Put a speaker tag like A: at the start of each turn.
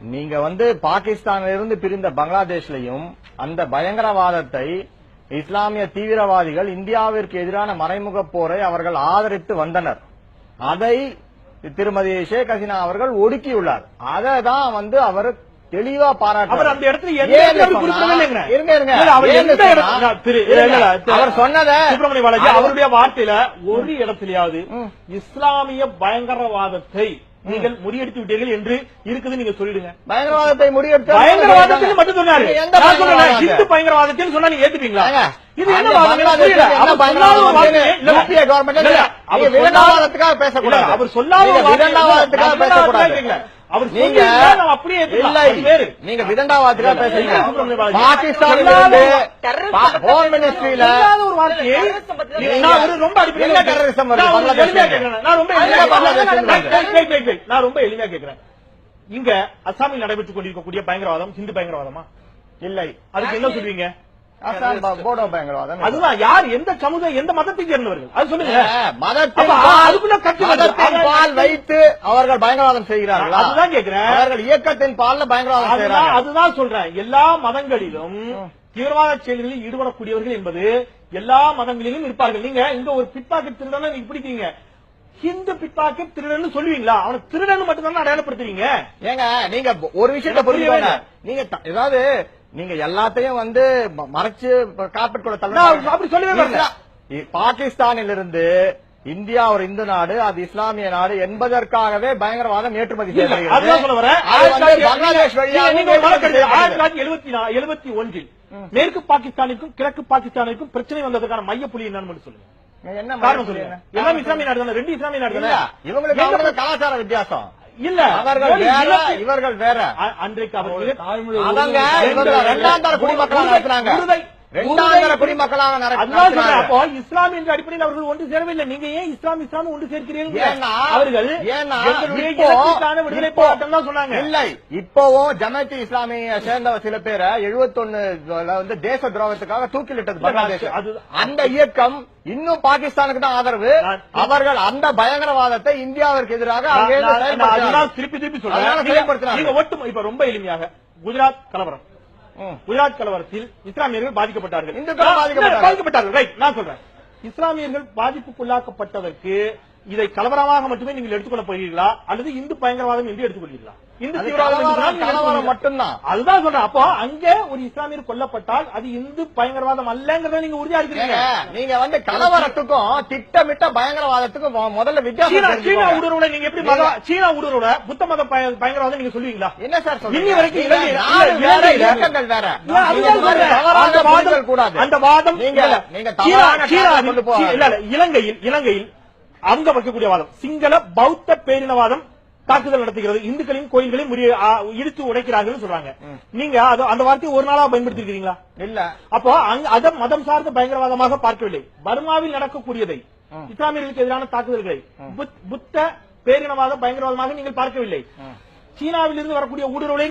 A: நீங்க வந்து பாகிஸ்தானிலிருந்து பிரிந்த பங்களாதேஷ்லயும் அந்த பயங்கரவாதத்தை இஸ்லாமிய தீவிரவாதிகள் இந்தியாவிற்கு எதிரான மறைமுக போரை அவர்கள் ஆதரித்து வந்தனர். அதை திருமதி ஷேக் ஹசீனா அவர்கள் ஒடுக்கியுள்ளார். அதை தான் வந்து அவர் தெளிவா பாராட்டு
B: அவர் அந்த இடத்துல எந்த இடத்துல அவர் குறிப்பிடவே இல்லைங்க.
A: இருங்க இருங்க.
B: இல்ல, அவர்
A: ஏன்னு
B: எந்த
A: சொன்னா-
B: இடத்துல- திரு- இல்ல, இல்ல, திரு-
A: அவர் சொன்னத
B: சுப்பிரமணிய பாலாஜி
A: அவர்-
B: அவருடைய வார்த்தையில ஒரு இடத்திலேயாவது. இஸ்லாமிய பயங்கரவாதத்தை நீங்கள் முறியடித்து விட்டீர்கள் என்று இருக்குது நீங்க சொல்லிடுங்க
A: பயங்கரவாதத்தை முடிவெடுத்து
B: பயங்கரவாதத்தில் மட்டும் சொன்னாரு? இந்து பயங்கரவாதத்தில் சொன்னா நீங்க ஏத்துப்பீங்களா இது என்ன வாதம் அவர் சொல்லாத
A: பேசக்கூடாது.
B: அவர்
A: நீங்க
B: அப்படியே.
A: நீங்க பேசுறீங்க. பாகிஸ்தான்ல இருந்து ஹோம் மினிஸ்ட்ரியில
B: ஒரு ஒரு ரொம்ப அடிப்படையில நான் ரொம்ப. நான் ரொம்ப எளிமையா கேட்கிறேன் இங்க அசாமில் நடைபெற்றுக் கொண்டிருக்கக்கூடிய பயங்கரவாதம் ஹிந்து பயங்கரவாதமா?
A: இல்லை.
B: அதுக்கு என்ன சொல்வீங்க அதுதான் யார்? எந்த சமுதாயம் எந்த மதத்தை சேர்ந்தவர்கள்? அது சொல்லுங்க.
A: மதத்தின் பால் வைத்து அவர்கள் பயங்கரவாதம் செய்கிறார்களா?
B: அதுதான் கேட்கிறேன்
A: அவர்கள் இயக்கத்தின் பால்ல பயங்கரவாதம்
B: அதுதான்
A: செய்கிறார்கள்.
B: அதுதான் சொல்றேன். எல்லா மதங்களிலும் தீவிரவாத செயல்களில் ஈடுபடக்கூடியவர்கள் என்பது எல்லா மதங்களிலும் இருப்பார்கள். நீங்க இங்க ஒரு பிட்பாக்கெட் திருடனை நீங்க பிடிக்கிறீங்க. ஹிந்து பிட்பாக்கெட் திருடன்னு சொல்லுவீங்களா? அவனை திருடன்னு மட்டும்தான் அடையாளப்படுத்துறீங்க.
A: ஏங்க நீங்க ஒரு விஷயத்தை
B: இல்லை.
A: நீங்க ஏதாவது நீங்க எல்லாத்தையும் வந்து மறைச்சு கார்பெட் கூட தள்ள
B: அப்படி சொல்லவே மாட்டேன்.
A: பாகிஸ்தானில் இருந்து இந்தியா ஒரு இந்து நாடு அது இஸ்லாமிய நாடு என்பதற்காகவே பயங்கரவாதம் ஏற்றுமதி செய்யப்படுகிறது.
B: ஒன்றில் மேற்கு பாகிஸ்தானுக்கும் கிழக்கு பாகிஸ்தானுக்கும் பிரச்சனை வந்ததுக்கான மைய புள்ளி என்னன்னு சொல்லுங்க.
A: என்ன
B: காரணம் சொல்லுங்க. எல்லாம் இஸ்லாமிய நாடு தானே ரெண்டு இஸ்லாமிய நாடு
A: இவங்களுக்கு கலாச்சார வித்தியாசம்.
B: இல்ல.
A: அவர்கள் வேற இவர்கள் வேற.
B: அன்றைக்கு அவர்கள்
A: அவங்க இரண்டாம் தர குடிமக்களாக நடத்துறாங்க குடிமக்களாக
B: அப்போ இஸ்லாம் என்ற அடிப்படையில் அவர்கள் ஒன்று சேரவில்லை. நீங்க ஏன் இஸ்லாம் இஸ்லாம் ஒன்று சேர்க்கிறீர்கள்? அவர்கள் விடுதலை போராட்டம் தான் சொன்னாங்க.
A: இல்லை. இப்பவும் ஜமாத்தி இஸ்லாமிய சேர்ந்த சில பேரை 71 வந்து தேச துரோகத்துக்காக தூக்கிலிட்டது பங்களாதேஷ்.
B: அது-
A: அந்த இயக்கம் இன்னும் பாகிஸ்தானுக்கு தான் ஆதரவு. அவர்கள் அந்த பயங்கரவாதத்தை இந்தியாவிற்கு எதிராக.
B: திருப்பி திருப்பி ஒட்டு இப்ப ரொம்ப எளிமையாக குஜராத் கலவரம். குஜராத் கலவரத்தில் இஸ்லாமியர்கள் பாதிக்கப்பட்டார்கள்.
A: பாதிக்கப்பட்டார்கள்.
B: நான் சொல்றேன். இஸ்லாமியர்கள் பாதிப்புக்குள்ளாக்கப்பட்டதற்கு இதை கலவரமாக மட்டுமே நீங்கள் எடுத்துக்கொள்ள போகிறீர்களா? அல்லது இந்து பயங்கரவாதம் என்று எடுத்துக்கொள்கிறீர்களா? இந்து தீவிரவாதம்?
A: மட்டும்தான்.
B: அதுதான் சொல்றேன். அப்போ அங்கே ஒரு இஸ்லாமியர் கொல்லப்பட்டால் அது இந்து பயங்கரவாதம் அல்லங்கிறத நீங்க உறுதியா இருக்கிறீங்க.
A: ஏங்க, நீங்க வந்து கலவரத்துக்கும் திட்டமிட்ட பயங்கரவாதத்துக்கும் முதல்ல வித்தியாசம்
B: சீனா. ஊடுருவலை நீங்க எப்படி மத சீனா ஊடுருவல புத்த மத பய- பயங்கரவாதம் நீங்க சொல்லுவீங்களா?
A: என்ன சார்?
B: இன்னி வரைக்கும்
A: கூடாது.
B: அந்த வாதம்
A: நீங்க-
B: இலங்கையில் இலங்கையில் அங்க வைக்கக்கூடிய வாதம். சிங்கள பௌத்த பேரினவாதம் தாக்குதல் நடத்துகிறது. இந்துக்களின் கோயில்களையும் இடித்து உடைக்கிறார்கள் சொல்றாங்க. நீங்க அந்த வார்த்தையை ஒரு நாளா பயன்படுத்தி இருக்கீங்களா
A: இல்ல.
B: அப்போ அத மதம் சார்ந்த பயங்கரவாதமாக பார்க்கவில்லை. பர்மாவில் நடக்கக்கூடியதை இஸ்லாமியர்களுக்கு எதிரான தாக்குதல்களை புத்- புத்த பேரினவாத பயங்கரவாதமாக நீங்கள் பார்க்கவில்லை. சீனாவில் இருந்து வரக்கூடிய ஊடுருவலை